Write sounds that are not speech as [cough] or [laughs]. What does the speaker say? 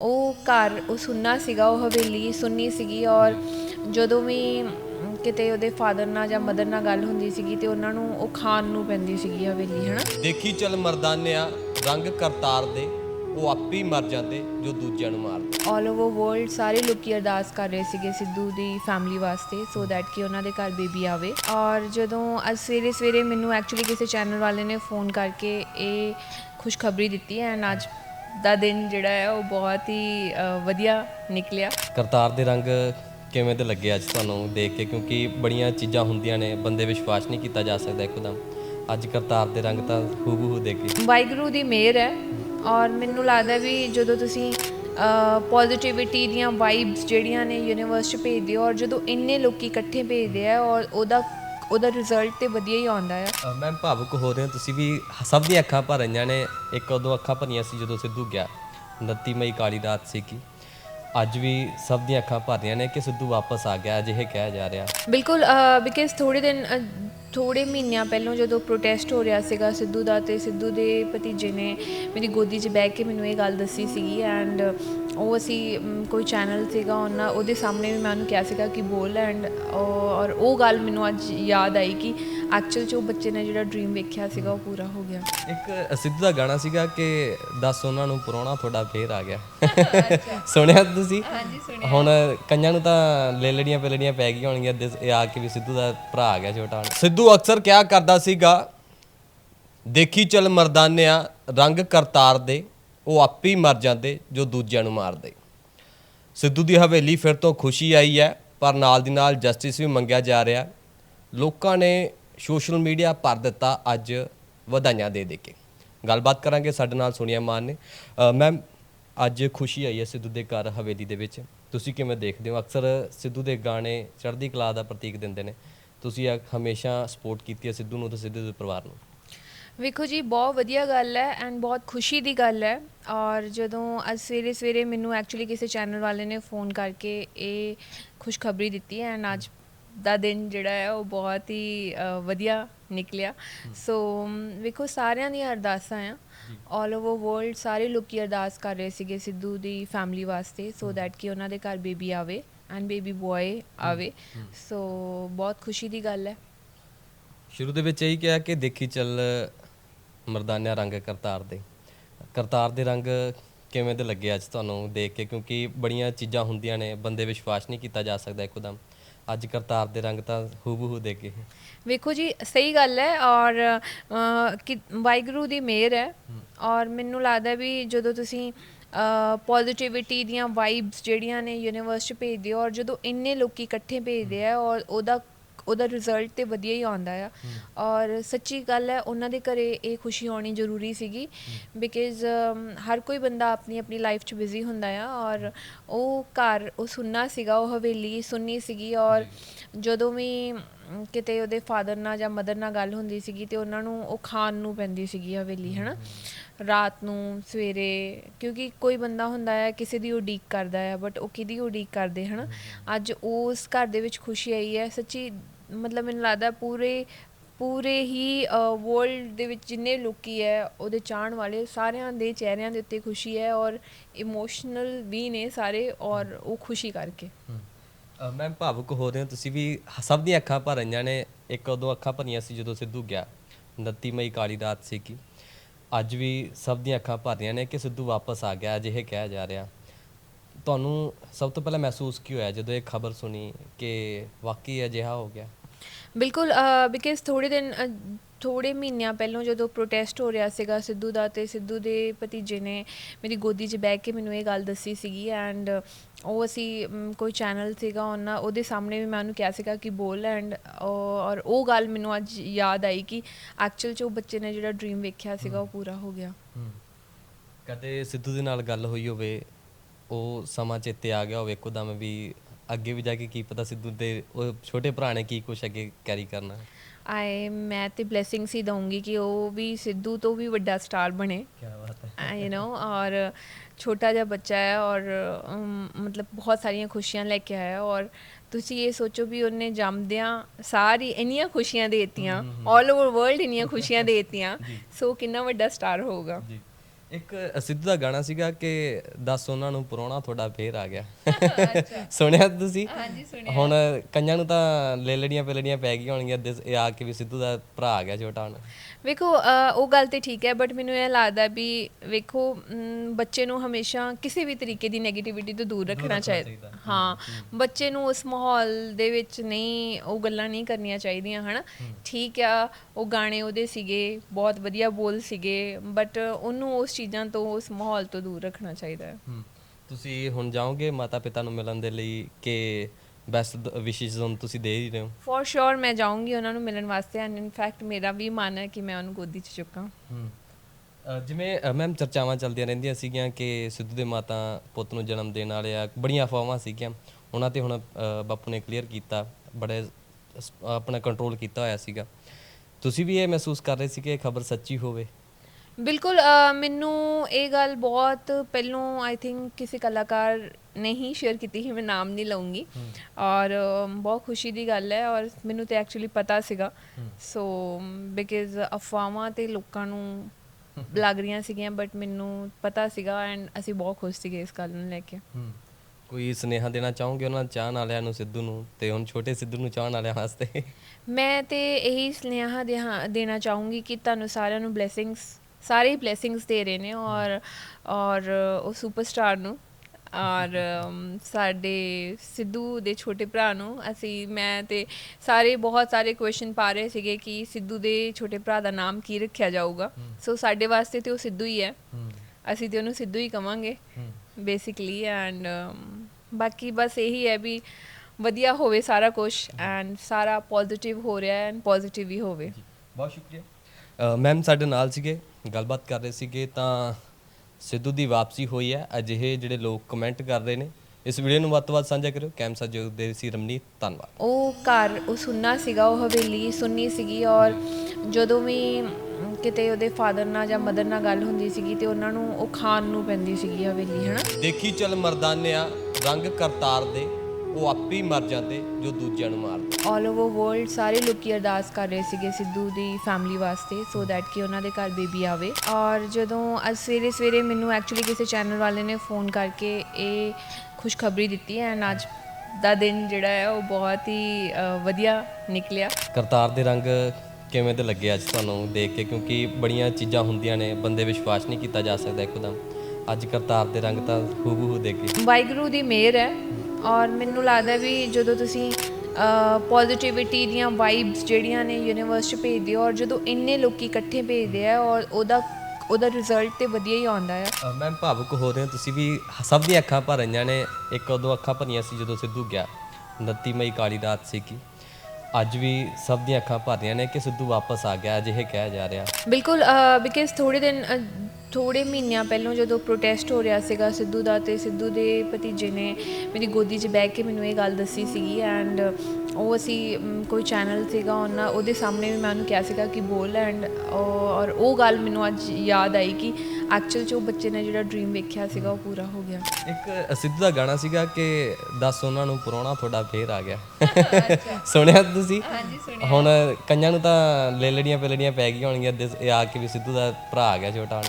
ਉਹ ਘਰ ਉਹ ਸੁੰਨਾ ਸੀਗਾ ਉਹ ਹਵੇਲੀ ਸੁੰਨੀ ਸੀਗੀ ਔਰ ਜਦੋਂ ਵੀ ਕਿਤੇ ਉਹਦੇ ਫਾਦਰ ਨਾਲ ਜਾਂ ਮਦਰ ਨਾਲ ਗੱਲ ਹੁੰਦੀ ਸੀਗੀ ਤੇ ਉਹਨਾਂ ਨੂੰ ਉਹ ਖਾਣ ਨੂੰ ਪੈਂਦੀ ਸੀਗੀ ਹਵੇਲੀ ਹਨਾ? ਦੇਖੀ ਚੱਲ ਮਰਦਾਨਿਆਂ ਰੰਗ ਕਰਤਾਰ ਦੇ ਉਹ ਆਪੇ ਹੀ ਮਰ ਜਾਂਦੇ ਜੋ ਦੂਜਿਆਂ ਨੂੰ ਮਾਰਦੇ। ਆਲ ਓਵਰ ਵਰਲਡ ਸਾਰੇ ਲੋਕੀ ਅਰਦਾਸ ਕਰ ਰਹੇ ਸੀਗੇ ਸਿੱਧੂ ਦੀ ਫੈਮਿਲੀ ਵਾਸਤੇ ਸੋ ਦੈਟ ਕਿ ਉਹਨਾਂ ਦੇ ਘਰ ਬੇਬੀ ਆਵੇ। ਔਰ ਜਦੋਂ ਅੱਜ ਸਵੇਰੇ ਸਵੇਰੇ ਮੈਨੂੰ ਐਕਚੁਅਲੀ ਕਿਸੇ ਚੈਨਲ ਵਾਲੇ ਨੇ ਫੋਨ ਕਰਕੇ ਇਹ ਖੁਸ਼ਖਬਰੀ ਦਿੱਤੀ ਐਂਡ ਅੱਜ ਦਾ ਦਿਨ ਜਿਹੜਾ ਹੈ ਉਹ ਬਹੁਤ ਹੀ ਅ, ਵਧੀਆ ਨਿਕਲਿਆ। ਕਰਤਾਰ ਦੇ ਰੰਗ ਕਿਵੇਂ ਦੇ ਲੱਗੇ ਅੱਜ ਤੁਹਾਨੂੰ ਦੇਖ ਕੇ? ਕਿਉਂਕਿ ਬੜੀਆਂ ਚੀਜ਼ਾਂ ਹੁੰਦੀਆਂ ਨੇ ਬੰਦੇ ਵਿਸ਼ਵਾਸ ਨਹੀਂ ਕੀਤਾ ਜਾ ਸਕਦਾ ਇੱਕਦਮ। ਅੱਜ ਕਰਤਾਰ ਦੇ ਰੰਗ ਤਾਂ ਹੂਬਹੂ ਦੇਖੇ ਵਾਹਿਗੁਰੂ ਦੀ ਮਿਹਰ ਹੈ ਔਰ ਮੈਨੂੰ ਲੱਗਦਾ ਵੀ ਜਦੋਂ ਤੁਸੀਂ ਪੋਜ਼ਿਟਿਵਿਟੀ ਦੀਆਂ ਵਾਈਬਸ ਜਿਹੜੀਆਂ ਨੇ ਯੂਨੀਵਰਸ 'ਚ ਭੇਜਦੇ ਹੋ ਔਰ ਜਦੋਂ ਇੰਨੇ ਲੋਕੀ ਇਕੱਠੇ ਭੇਜਦੇ ਆ ਔਰ ਉਹਦਾ ਉਹਦਾ ਰਿਜ਼ਲਟ ਤੇ ਵਧੀਆ ਹੀ ਆਉਂਦਾ ਆ। ਮੈਂ ਭਾਵੁਕ ਹੋ ਰਹੇ ਹਾਂ ਤੁਸੀਂ ਵੀ। ਸਭ ਦੀਆਂ ਅੱਖਾਂ ਭਰ ਰਹੀਆਂ ਨੇ। ਇੱਕ ਉਦੋਂ ਅੱਖਾਂ ਭਰੀਆਂ ਸੀ ਜਦੋਂ ਸਿੱਧੂ ਗਿਆ। 29 ਮਈ ਕਾਲੀ ਰਾਤ ਸੀ ਕਿ ਅੱਜ ਵੀ ਸਭ ਦੀਆਂ ਅੱਖਾਂ ਭਰ ਰਹੀਆਂ ਨੇ ਕਿ ਸਿੱਧੂ ਵਾਪਸ ਆ ਗਿਆ ਅਜਿਹੇ ਕਿਹਾ ਜਾ ਰਿਹਾ। ਬਿਲਕੁਲ ਬਿਕਾਜ਼ ਥੋੜੇ ਦਿਨ ਥੋੜੇ ਮਹੀਨਿਆਂ ਪਹਿਲਾਂ ਜਦੋਂ ਪ੍ਰੋਟੈਸਟ ਹੋ ਰਿਹਾ ਸੀਗਾ ਸਿੱਧੂ ਦਾ ਤੇ ਸਿੱਧੂ ਦੇ ਭਤੀਜੇ ਨੇ ਮੇਰੀ ਗੋਦੀ 'ਚ ਬਹਿ ਕੇ ਮੈਨੂੰ ਇਹ ਗੱਲ ਦੱਸੀ ਸੀਗੀ ਐਂਡ ਉਹ ਅਸੀਂ ਕੋਈ ਚੈਨਲ ਸੀਗਾ ਉਹਨਾਂ ਉਹਦੇ ਸਾਹਮਣੇ ਵੀ ਮੈਂ ਉਹਨੂੰ ਕਿਹਾ ਸੀਗਾ ਕਿ ਬੋਲ ਐਂਡ ਔਰ ਉਹ ਗੱਲ ਮੈਨੂੰ ਅੱਜ ਯਾਦ ਆਈ ਕਿ ਐਕਚੁਅਲ 'ਚ ਉਹ ਬੱਚੇ ਨੇ ਜਿਹੜਾ ਡ੍ਰੀਮ ਵੇਖਿਆ ਸੀਗਾ ਉਹ ਪੂਰਾ ਹੋ ਗਿਆ। ਇੱਕ ਸਿੱਧੂ ਦਾ ਗਾਣਾ ਸੀਗਾ ਕਿ ਦੱਸ ਉਹਨਾਂ ਨੂੰ ਪੁਰਾਣਾ ਤੁਹਾਡਾ ਫੇਰ ਆ ਗਿਆ। [laughs] ਸੁਣਿਆ ਤੁਸੀਂ? ਹਾਂਜੀ ਹੁਣ ਕਈਆਂ ਨੂੰ ਤਾਂ ਲੇਲੜੀਆਂ ਪੇਲੜੀਆਂ ਪੈ ਗਈਆਂ ਹੋਣਗੀਆਂ ਇਹ ਆ ਕੇ ਵੀ ਸਿੱਧੂ ਦਾ ਭਰਾ ਆ ਗਿਆ ਛੋਟਾ ਸਿੱਧੂ ਅਕਸਰ ਕਿਹਾ ਕਰਦਾ ਸੀਗਾ ਦੇਖੀ ਚੱਲ ਮਰਦਾਨਿਆਂ ਰੰਗ ਕਰਤਾਰ ਦੇ। ਉਹ ਆਪੇ ਹੀ ਮਰ ਜਾਂਦੇ ਜੋ ਦੂਜਿਆਂ ਨੂੰ ਮਾਰਦੇ। ਸਿੱਧੂ ਦੀ ਹਵੇਲੀ ਫਿਰ ਤੋਂ ਖੁਸ਼ੀ ਆਈ ਹੈ, ਪਰ ਨਾਲ ਦੀ ਨਾਲ ਜਸਟਿਸ ਵੀ ਮੰਗਿਆ ਜਾ ਰਿਹਾ। ਲੋਕਾਂ ਨੇ ਸੋਸ਼ਲ ਮੀਡੀਆ ਭਰ ਦਿੱਤਾ ਅੱਜ ਵਧਾਈਆਂ ਦੇ ਦੇ ਕੇ। ਗੱਲਬਾਤ ਕਰਾਂਗੇ ਸਾਡੇ ਨਾਲ ਸੋਨੀਆ ਮਾਨ ਨੇ। ਮੈਮ ਅੱਜ ਖੁਸ਼ੀ ਆਈ ਹੈ ਸਿੱਧੂ ਦੇ ਘਰ ਹਵੇਲੀ ਦੇ ਵਿੱਚ। ਤੁਸੀਂ ਕਿਵੇਂ ਦੇਖਦੇ ਹੋ? ਅਕਸਰ ਸਿੱਧੂ ਦੇ ਗਾਣੇ ਚੜ੍ਹਦੀ ਕਲਾ ਦਾ ਪ੍ਰਤੀਕ ਦਿੰਦੇ ਨੇ। ਤੁਸੀਂ ਇਹ ਹਮੇਸ਼ਾ ਸਪੋਰਟ ਕੀਤੀ ਹੈ ਸਿੱਧੂ ਨੂੰ ਤੇ ਸਿੱਧੂ ਦੇ ਪਰਿਵਾਰ ਨੂੰ। ਵੇਖੋ ਜੀ ਬਹੁਤ ਵਧੀਆ ਗੱਲ ਹੈ ਐਂਡ ਬਹੁਤ ਖੁਸ਼ੀ ਦੀ ਗੱਲ ਹੈ। ਔਰ ਜਦੋਂ ਅੱਜ ਸਵੇਰੇ ਸਵੇਰੇ ਮੈਨੂੰ ਐਕਚੁਅਲੀ ਕਿਸੇ ਚੈਨਲ ਵਾਲੇ ਨੇ ਫੋਨ ਕਰਕੇ ਇਹ ਖੁਸ਼ਖਬਰੀ ਦਿੱਤੀ ਐਂਡ ਅੱਜ ਦਾ ਦਿਨ ਜਿਹੜਾ ਹੈ ਉਹ ਬਹੁਤ ਹੀ ਵਧੀਆ ਨਿਕਲਿਆ। ਸੋ ਵੇਖੋ ਸਾਰਿਆਂ ਦੀਆਂ ਅਰਦਾਸਾਂ ਆ। ਆਲ ਓਵਰ ਵਰਲਡ ਸਾਰੇ ਲੋਕੀ ਅਰਦਾਸ ਕਰ ਰਹੇ ਸੀਗੇ ਸਿੱਧੂ ਦੀ ਫੈਮਿਲੀ ਵਾਸਤੇ। ਸੋ ਦੈਟ ਕਿ ਉਹਨਾਂ ਦੇ ਘਰ ਬੇਬੀ ਆਵੇ ਐਂਡ ਬੇਬੀ ਬॉय ਆਵੇ। ਸੋ ਬਹੁਤ ਖੁਸ਼ੀ ਦੀ ਗੱਲ ਹੈ। ਸ਼ੁਰੂ ਦੇ ਵਿੱਚ ਇਹੀ ਕਿਹਾ ਕਿ ਦੇਖੀ ਚੱਲ ਮਰਦਾਨਿਆਂ ਰੰਗ ਕਰਤਾਰ ਦੇ। ਕਰਤਾਰ ਦੇ ਰੰਗ ਕਿਵੇਂ ਦੇ ਲੱਗੇ ਅੱਜ ਤੁਹਾਨੂੰ ਦੇਖ ਕੇ? ਕਿਉਂਕਿ ਬੜੀਆਂ ਚੀਜ਼ਾਂ ਹੁੰਦੀਆਂ ਨੇ ਬੰਦੇ ਵਿਸ਼ਵਾਸ ਨਹੀਂ ਕੀਤਾ ਜਾ ਸਕਦਾ ਇੱਕਦਮ। ਅੱਜ ਕਰਤਾਰ ਦੇ ਰੰਗ ਤਾਂ ਹੂਬਹੂ ਦੇਖੇ। ਵੇਖੋ ਜੀ ਸਹੀ ਗੱਲ ਹੈ ਔਰ ਅ, ਕਿ ਵਾਹਿਗੁਰੂ ਦੀ ਮਿਹਰ ਹੈ। ਔਰ ਮੈਨੂੰ ਲੱਗਦਾ ਵੀ ਜਦੋਂ ਤੁਸੀਂ ਪੋਜ਼ਿਟਿਵਿਟੀ ਦੀਆਂ ਵਾਈਬਸ ਜਿਹੜੀਆਂ ਨੇ ਯੂਨੀਵਰਸ 'ਚ ਭੇਜਦੇ ਹੋ ਔਰ ਜਦੋਂ ਇੰਨੇ ਲੋਕੀ ਇਕੱਠੇ ਭੇਜਦੇ ਆ ਔਰ ਉਹਦਾ ਉਹਦਾ ਰਿਜ਼ਲਟ ਤੇ ਵਧੀਆ ਹੀ ਆਉਂਦਾ ਆ। ਔਰ ਸੱਚੀ ਗੱਲ ਹੈ ਉਹਨਾਂ ਦੇ ਘਰੇ ਇਹ ਖੁਸ਼ੀ ਆਉਣੀ ਜ਼ਰੂਰੀ ਸੀਗੀ। ਬਿਕਾਜ਼ ਹਰ ਕੋਈ ਬੰਦਾ ਆਪਣੀ ਆਪਣੀ ਲਾਈਫ 'ਚ ਬਿਜ਼ੀ ਹੁੰਦਾ ਆ ਔਰ ਉਹ ਘਰ ਉਹ ਸੁੰਨਾ ਸੀਗਾ ਉਹ ਹਵੇਲੀ ਸੁੰਨੀ ਸੀਗੀ ਔਰ ਜਦੋਂ ਵੀ ਕਿਤੇ ਉਹਦੇ ਫਾਦਰ ਨਾਲ ਜਾਂ ਮਦਰ ਨਾਲ ਗੱਲ ਹੁੰਦੀ ਸੀਗੀ ਤੇ ਉਹਨਾਂ ਨੂੰ ਉਹ ਖਾਣ ਨੂੰ ਪੈਂਦੀ ਸੀਗੀ ਹਵੇਲੀ ਹਨਾ? ਰਾਤ ਨੂੰ ਸਵੇਰੇ ਕਿਉਂਕਿ ਕੋਈ ਬੰਦਾ ਹੁੰਦਾ ਹੈ ਕਿਸੇ ਦੀ ਉਡੀਕ ਕਰਦਾ ਹੈ ਬਟ ਉਹ ਕਿਹਦੀ ਉਡੀਕ ਕਰਦੇ ਹਨਾ? ਅੱਜ ਉਸ ਘਰ ਦੇ ਵਿੱਚ ਖੁਸ਼ੀ ਆਈ ਹੈ। ਸੱਚੀ ਮਤਲਬ ਮੈਨੂੰ ਲੱਗਦਾ ਪੂਰੇ ਪੂਰੇ ਹੀ ਵਰਲਡ ਦੇ ਵਿੱਚ ਜਿੰਨੇ ਲੋਕੀ ਹੈ ਉਹਦੇ ਚਾਹਣ ਵਾਲੇ ਸਾਰਿਆਂ ਦੇ ਚਿਹਰਿਆਂ ਦੇ ਉੱਤੇ ਖੁਸ਼ੀ ਹੈ ਔਰ ਇਮੋਸ਼ਨਲ ਵੀ ਨੇ ਸਾਰੇ ਔਰ ਉਹ ਖੁਸ਼ੀ ਕਰਕੇ। ਮੈਮ ਭਾਵੁਕ ਹੋ ਰਹੇ ਹੋ, ਤੁਸੀਂ ਵੀ ਸਭ ਦੀਆਂ ਅੱਖਾਂ ਭਰ ਰਹੀਆਂ ਨੇ, ਇੱਕ ਉਦੋਂ ਅੱਖਾਂ ਭਰੀਆਂ ਸੀ ਜਦੋਂ ਸਿੱਧੂ ਗਿਆ 29 ਮਈ ਕਾਲੀ ਰਾਤ ਸੀ ਕਿ ਅੱਜ ਵੀ ਸਭ ਦੀਆਂ ਅੱਖਾਂ ਭਰ ਰਹੀਆਂ ਨੇ ਕਿ ਸਿੱਧੂ ਵਾਪਸ ਆ ਗਿਆ, ਅਜਿਹੇ ਕਿਹਾ ਜਾ ਰਿਹਾ। ਤੁਹਾਨੂੰ ਸਭ ਤੋਂ ਪਹਿਲਾਂ ਮਹਿਸੂਸ ਕੀ ਹੋਇਆ ਜਦੋਂ ਇਹ ਖਬਰ ਸੁਣੀ ਕਿ ਵਾਕਈ ਅਜਿਹਾ ਹੋ ਗਿਆ? ਬਿਲਕੁਲ ਬਿਕਾਜ਼ ਥੋੜੇ ਦਿਨ ਥੋੜੇ ਮਹੀਨਿਆਂ ਪਹਿਲਾਂ ਜਦੋਂ ਪ੍ਰੋਟੈਸਟ ਹੋ ਰਿਹਾ ਸੀਗਾ ਸਿੱਧੂ ਦਾ ਤੇ ਸਿੱਧੂ ਦੇ ਭਤੀਜੇ ਨੇ ਮੇਰੀ ਗੋਦੀ 'ਚ ਬਹਿ ਕੇ ਮੈਨੂੰ ਇਹ ਗੱਲ ਦੱਸੀ ਸੀਗੀ ਐਂਡ ਉਹ ਅਸੀਂ ਕੋਈ ਚੈਨਲ ਸੀਗਾ ਉਹਨਾਂ ਉਹਦੇ ਸਾਹਮਣੇ ਵੀ ਮੈਂ ਉਹਨੂੰ ਕਿਹਾ ਸੀਗਾ ਕਿ ਬੋਲ ਐਂਡ ਔਰ ਉਹ ਗੱਲ ਮੈਨੂੰ ਅੱਜ ਯਾਦ ਆਈ ਕਿ ਐਕਚੁਅਲ 'ਚ ਉਹ ਬੱਚੇ ਨੇ ਜਿਹੜਾ ਡ੍ਰੀਮ ਵੇਖਿਆ ਸੀਗਾ ਉਹ ਪੂਰਾ ਹੋ ਗਿਆ। ਕਦੇ ਸਿੱਧੂ ਦੇ ਨਾਲ ਗੱਲ ਹੋਈ ਹੋਵੇ ਉਹ ਸਮਾਂ ਚੇਤੇ ਆ ਗਿਆ ਹੋਵੇ ਇੱਕਦਮ ਵੀ ਅੱਗੇ ਵੀ ਜਾ ਕੇ ਕੀ ਪਤਾ ਸਿੱਧੂ ਦੇ ਉਹ ਛੋਟੇ ਭਰਾ ਨੇ ਕੀ ਕੁਛ ਅੱਗੇ ਕੈਰੀ ਕਰਨਾ ਆਏ ਮੈਂ ਤੇ ਬਲੇਸਿੰਗਸ ਹੀ ਦਊਂਗੀ ਕਿ ਉਹ ਵੀ ਸਿੱਧੂ ਤੋਂ ਵੀ ਵੱਡਾ ਸਟਾਰ ਬਣੇ ਕੀ ਬਾਤ ਹੈ ਯੂ نو ਔਰ ਛੋਟਾ ਜਿਹਾ ਬੱਚਾ ਹੈ ਔਰ ਅਮ, ਮਤਲਬ ਬਹੁਤ ਸਾਰੀਆਂ ਖੁਸ਼ੀਆਂ ਲੈ ਕੇ ਆਇਆ ਔਰ ਤੁਸੀਂ ਇਹ ਸੋਚੋ ਵੀ ਉਹਨੇ ਜੰਮਦਿਆਂ ਸਾਰੀ ਇੰਨੀਆਂ ਖੁਸ਼ੀਆਂ ਦੇਤੀਆਂ 올 ਓਵਰ ਵਰਲਡ ਇੰਨੀਆਂ ਖੁਸ਼ੀਆਂ ਦੇਤੀਆਂ [laughs] ਸੋ ਕਿੰਨਾ ਵੱਡਾ ਸਟਾਰ ਹੋਊਗਾ ਜੀ ਇੱਕ ਸਿੱਧੂ ਦਾ ਗਾਣਾ ਸੀਗਾ ਕਿ ਦੱਸ ਉਹਨਾਂ ਨੂੰ ਪਰੋਣਾ ਤੁਹਾਡਾ ਫੇਰ ਆ ਗਿਆ। ਸੁਣਿਆ ਤੁਸੀਂ? ਹਾਂਜੀ ਸੁਣਿਆ। ਹੁਣ ਕਈਆਂ ਨੂੰ ਤਾਂ ਲੇਲੜੀਆਂ ਪੇਲੜੀਆਂ ਪੈ ਗਈਆਂ ਹੋਣਗੀਆਂ ਦਿਸ- ਇਹ ਆ ਕੇ ਵੀ ਸਿੱਧੂ ਦਾ ਭਰਾ ਆ ਗਿਆ ਛੋਟਾ ਹੁਣ। ਵੇਖੋ ਉਹ ਗੱਲ ਤੇ ਠੀਕ ਹੈ ਬਟ ਮੈਨੂੰ ਇਹ ਲੱਗਦਾ ਵੀ ਵੇਖੋ ਬੱਚੇ ਨੂੰ ਹਮੇਸ਼ਾ ਕਿਸੇ ਵੀ ਤਰੀਕੇ ਦੀ 네ਗੇਟਿਵਿਟੀ ਤੋਂ ਦੂਰ ਰੱਖਣਾ ਚਾਹੀਦਾ ਹਾਂ। ਬੱਚੇ ਨੂੰ ਉਸ ਮਾਹੌਲ ਦੇ ਵਿੱਚ ਨਹੀਂ ਉਹ ਗੱਲਾਂ ਨਹੀਂ ਕਰਨੀਆਂ ਚਾਹੀਦੀਆਂ ਹਨਾ? ਠੀਕ ਆ ਉਹ ਗਾਣੇ ਉਹਦੇ ਸੀਗੇ ਬਹੁਤ ਵਧੀਆ ਬੋਲ ਸੀਗੇ ਬਟ ਉਹਨੂੰ ਉਸ ਚੀਜ਼ਾਂ ਤੋਂ ਉਸ ਮਾਹੌਲ ਤੋਂ ਦੂਰ ਰੱਖਣਾ ਚਾਹੀਦਾ ਹੈ। ਤੁਸੀਂ ਹੁਣ ਜਾਓਗੇ ਮਾਤਾ ਪਿਤਾ ਨੂੰ ਮਿਲਣ ਦੇ ਲਈ ਕਿ ਬੈਸਟ ਵਿਸ਼ੇਸ ਹੁਣ ਤੁਸੀਂ ਦੇ ਹੀ ਰਹੇ ਹੋ। ਫॉर ਸ਼ੋਰ ਮੈਂ ਜਾਊਂਗੀ ਉਹਨਾਂ ਨੂੰ ਮਿਲਣ ਵਾਸਤੇ ਐਂਡ ਇਨ ਫੈਕਟ ਮੇਰਾ ਵੀ ਮਨ ਹੈ ਕਿ ਮੈਂ ਉਹਨੂੰ ਗੋਦੀ 'ਚ ਚੁੱਕਾਂ। ਅ, ਜਿਵੇਂ ਮੈਮ ਚਰਚਾਵਾਂ ਚੱਲਦੀਆਂ ਰਹਿੰਦੀਆਂ ਸੀਗੀਆਂ ਕਿ ਸਿੱਧੂ ਦੇ ਮਾਤਾ ਪੁੱਤ ਨੂੰ ਜਨਮ ਦੇਣ ਵਾਲੇ ਆ ਬੜੀਆਂ ਅਫਵਾਹਾਂ ਸੀਗੀਆਂ। ਉਹਨਾਂ ਤੇ ਹੁਣ ਅ, ਬਾਪੂ ਨੇ ਕਲੀਅਰ ਕੀਤਾ ਬੜੇ ਸ- ਆਪਣਾ ਕੰਟਰੋਲ ਕੀਤਾ ਹੋਇਆ ਸੀਗਾ। ਤੁਸੀਂ ਵੀ ਇਹ ਮਹਿਸੂਸ ਕਰ ਰਹੇ ਸੀ ਕਿ ਇਹ ਖਬਰ ਸੱਚੀ ਹੋਵੇ? ਬਿਲਕੁਲ ਅ, ਮੈਨੂੰ ਇਹ ਗੱਲ ਬਹੁਤ ਪਹਿਲੋਂ ਆਈ ਥਿੰਕ ਕਿਸੇ ਕਲਾਕਾਰ ਨੇ ਹੀ ਸ਼ੇਅਰ ਕੀਤੀ ਸੀ ਮੈਂ ਨਾਮ ਨਹੀਂ ਲਵਾਂਗੀ ਔਰ ਬਹੁਤ ਖੁਸ਼ੀ ਦੀ ਗੱਲ ਹੈ ਔਰ ਮੈਨੂੰ ਤੇ ਐਕਚੁਅਲੀ ਪਤਾ ਸੀਗਾ। ਸੋ ਬਿਕਾਜ਼ ਅਫਵਾਹਾਂ ਤੇ ਲੋਕਾਂ ਨੂੰ ਲੱਗ ਰਹੀਆਂ ਸੀਗੀਆਂ ਬਟ ਮੈਨੂੰ ਪਤਾ ਸੀਗਾ ਐਂਡ ਅਸੀਂ ਬਹੁਤ ਖੁਸ਼ ਸੀਗੇ ਇਸ ਗੱਲ ਨੂੰ ਲੈ ਕੇ। ਕੋਈ ਸੁਨੇਹਾ ਦੇਣਾ ਚਾਹੋਗੇ ਉਹਨਾਂ ਚਾਹਣ ਵਾਲਿਆਂ ਨੂੰ ਸਿੱਧੂ ਨੂੰ ਤੇ ਹੁਣ ਛੋਟੇ ਸਿੱਧੂ ਨੂੰ ਚਾਹਣ ਵਾਲਿਆਂ ਵਾਸਤੇ? ਮੈਂ ਤੇ ਇਹੀ ਸੁਨੇਹਾ ਦੇਣਾ ਚਾਹੂੰਗੀ ਕਿ ਤੁਹਾਨੂੰ ਸਾਰਿਆਂ ਨੂੰ ਬਲੇਸਿੰਗਸ ਸਾਰੇ ਬਲੇਸਿੰਗਸ ਦੇ ਰਹੇ ਨੇ ਔਰ ਔਰ ਉਹ ਸੁਪਰਸਟਾਰ ਨੂੰ ਔਰ ਸਾਡੇ ਸਿੱਧੂ ਦੇ ਛੋਟੇ ਭਰਾ ਨੂੰ ਅਸੀਂ ਮੈਂ ਤੇ ਸਾਰੇ ਬਹੁਤ ਸਾਰੇ ਕੁਐਸਚਨ ਪਾ ਰਹੇ ਸੀਗੇ ਕਿ ਸਿੱਧੂ ਦੇ ਛੋਟੇ ਭਰਾ ਦਾ ਨਾਮ ਕੀ ਰੱਖਿਆ ਜਾਊਗਾ। ਸੋ ਸਾਡੇ ਵਾਸਤੇ ਤੇ ਉਹ ਸਿੱਧੂ ਹੀ ਹੈ। ਅਸੀਂ ਤੇ ਉਹਨੂੰ ਸਿੱਧੂ ਹੀ ਕਵਾਂਗੇ। ਬੇਸਿਕਲੀ ਐਂਡ ਬਾਕੀ ਬਸ ਇਹੀ ਹੈ ਵੀ ਵਧੀਆ ਹੋਵੇ ਸਾਰਾ ਕੁਝ ਐਂਡ ਸਾਰਾ ਪੋਜ਼ਿਟਿਵ ਹੋ ਰਿਹਾ ਐਂਡ ਪੋਜ਼ਿਟਿਵ ਹੀ ਹੋਵੇ। ਬਹੁਤ ਸ਼ੁਕਰੀਆ। ਮੈਮ ਸਾਡੇ ਨਾਲ ਸੀਗੇ ਗੱਲਬਾਤ ਕਰ ਰਹੇ ਸੀਗੇ ਤਾਂ ਸਿੱਧੂ ਦੀ ਵਾਪਸੀ ਹੋਈ ਹੈ। ਅਜਿਹੇ ਜਿਹੜੇ ਲੋਕ ਕਮੈਂਟ ਕਰ ਰਹੇ ਨੇ ਇਸ ਵੀਡੀਓ ਨੂੰ ਵੱਧ ਤੋਂ ਵੱਧ ਸਾਂਝਾ ਕਰਿਓ। ਕੈਮਸਾ ਜੋਗ ਦੇ ਸੀ ਰਮਨੀਤ ਧੰਨਵਾਦ। ਉਹ ਘਰ ਉਹ ਸੁੰਨਾ ਸੀਗਾ ਉਹ ਹਵੇਲੀ ਸੁੰਨੀ ਸੀਗੀ ਔਰ ਜਦੋਂ ਵੀ ਕਿਤੇ ਉਹਦੇ ਫਾਦਰ ਨਾਲ ਜਾਂ ਮਦਰ ਨਾਲ ਗੱਲ ਹੁੰਦੀ ਸੀਗੀ ਤੇ ਉਹਨਾਂ ਨੂੰ ਉਹ ਖਾਣ ਨੂੰ ਪੈਂਦੀ ਸੀਗੀ ਹਵੇਲੀ ਹਨਾ? ਦੇਖੀ ਚਲ ਮਰਦਾਨਿਆ ਰੰਗ ਕਰਤਾਰ ਦੇ ਉਹ ਆਪੇ ਹੀ ਮਰ ਜਾਂਦੇ ਜੋ ਦੂਜਿਆਂ ਨੂੰ ਮਾਰਦੇ। ਆਲ ਓਵਰ ਵਰਲਡ ਸਾਰੇ ਲੋਕੀ ਅਰਦਾਸ ਕਰ ਰਹੇ ਸੀਗੇ ਸਿੱਧੂ ਦੀ ਫੈਮਿਲੀ ਵਾਸਤੇ ਸੋ ਦੈਟ ਕਿ ਉਹਨਾਂ ਦੇ ਘਰ ਬੇਬੀ ਆਵੇ। ਔਰ ਜਦੋਂ ਅੱਜ ਸਵੇਰੇ ਸਵੇਰੇ ਮੈਨੂੰ ਐਕਚੁਅਲੀ ਕਿਸੇ ਚੈਨਲ ਵਾਲੇ ਨੇ ਫੋਨ ਕਰਕੇ ਇਹ ਖੁਸ਼ਖਬਰੀ ਦਿੱਤੀ ਐਂਡ ਅੱਜ ਦਾ ਦਿਨ ਜਿਹੜਾ ਹੈ ਉਹ ਬਹੁਤ ਹੀ ਅ, ਵਧੀਆ ਨਿਕਲਿਆ। ਕਰਤਾਰ ਦੇ ਰੰਗ ਕਿਵੇਂ ਦੇ ਲੱਗੇ ਅੱਜ ਤੁਹਾਨੂੰ ਦੇਖ ਕੇ? ਕਿਉਂਕਿ ਬੜੀਆਂ ਚੀਜ਼ਾਂ ਹੁੰਦੀਆਂ ਨੇ ਬੰਦੇ ਵਿਸ਼ਵਾਸ ਨਹੀਂ ਕੀਤਾ ਜਾ ਸਕਦਾ ਇੱਕਦਮ ਅੱਜ ਕਰਤਾਰ ਦੇ ਰੰਗ ਤਾਂ ਹੂਬਹੂ ਦੇਖੇ ਵਾਹਿਗੁਰੂ ਦੀ ਮਿਹਰ ਹੈ। ਔਰ ਮੈਨੂੰ ਲੱਗਦਾ ਵੀ ਜਦੋਂ ਤੁਸੀਂ ਪੋਜ਼ਿਟਿਵਿਟੀ ਦੀਆਂ ਵਾਈਬਸ ਜਿਹੜੀਆਂ ਨੇ ਯੂਨੀਵਰਸ 'ਚ ਭੇਜਦੇ ਹੋ ਔਰ ਜਦੋਂ ਇੰਨੇ ਲੋਕੀ ਇਕੱਠੇ ਭੇਜਦੇ ਆ ਔਰ ਉਹਦਾ ਉਹਦਾ ਰਿਜ਼ਲਟ ਤੇ ਵਧੀਆ ਹੀ ਆਉਂਦਾ ਆ। ਮੈਮ ਭਾਵੁਕ ਹੋ ਰਹੇ ਹੋ ਤੁਸੀਂ ਵੀ ਸਭ ਦੀਆਂ ਅੱਖਾਂ ਭਰ ਰਹੀਆਂ ਨੇ ਇੱਕ ਉਦੋਂ ਅੱਖਾਂ ਭਰੀਆਂ ਸੀ ਜਦੋਂ ਸਿੱਧੂ ਗਿਆ 29 ਮਈ ਕਾਲੀ ਰਾਤ ਸੀਗੀ। ਅੱਜ ਵੀ ਸਭ ਦੀਆਂ ਅੱਖਾਂ ਭਰ ਰਹੀਆਂ ਨੇ ਕਿ ਸਿੱਧੂ ਵਾਪਸ ਆ ਗਿਆ ਅਜਿਹੇ ਕਿਹਾ ਜਾ ਰਿਹਾ। ਬਿਲਕੁਲ ਬਿਕਾਜ਼ ਥੋੜੇ ਦਿਨ ਅ, ਥੋੜੇ ਮਹੀਨਿਆਂ ਪਹਿਲਾਂ ਜਦੋਂ ਪ੍ਰੋਟੈਸਟ ਹੋ ਰਿਹਾ ਸੀਗਾ ਸਿੱਧੂ ਦਾ ਤੇ ਸਿੱਧੂ ਦੇ ਭਤੀਜੇ ਨੇ ਮੇਰੀ ਗੋਦੀ 'ਚ ਬਹਿ ਕੇ ਮੈਨੂੰ ਇਹ ਗੱਲ ਦੱਸੀ ਸੀਗੀ ਐਂਡ ਉਹ ਅਸੀਂ ਕੋਈ ਚੈਨਲ ਸੀਗਾ ਉਹਨਾਂ ਉਹਦੇ ਸਾਹਮਣੇ ਵੀ ਮੈਂ ਉਹਨੂੰ ਕਿਹਾ ਸੀਗਾ ਕਿ ਬੋਲ ਐਂਡ ਔਰ ਉਹ ਗੱਲ ਮੈਨੂੰ ਅੱਜ ਯਾਦ ਆਈ ਕਿ ਐਕਚੁਅਲ 'ਚ ਉਹ ਬੱਚੇ ਨੇ ਜਿਹੜਾ ਡ੍ਰੀਮ ਵੇਖਿਆ ਸੀਗਾ ਉਹ ਪੂਰਾ ਹੋ ਗਿਆ। ਇੱਕ ਸਿੱਧੂ ਦਾ ਗਾਣਾ ਸੀਗਾ ਕਿ ਦੱਸ ਉਹਨਾਂ ਨੂੰ ਪਰੋਣਾ ਤੁਹਾਡਾ ਫੇਰ ਆ ਗਿਆ। [laughs] ਸੁਣਿਆ ਤੁਸੀਂ? ਹਾਂਜੀ ਹੁਣ ਕਈਆਂ ਨੂੰ ਤਾਂ ਲੇਲੜੀਆਂ ਪੇਲੜੀਆਂ ਪੈ ਗਈਆਂ ਹੋਣਗੀਆਂ ਇਹ ਆ ਕੇ ਵੀ ਸਿੱਧੂ ਦਾ ਭਰਾ ਆ ਗਿਆ ਛੋਟਾ।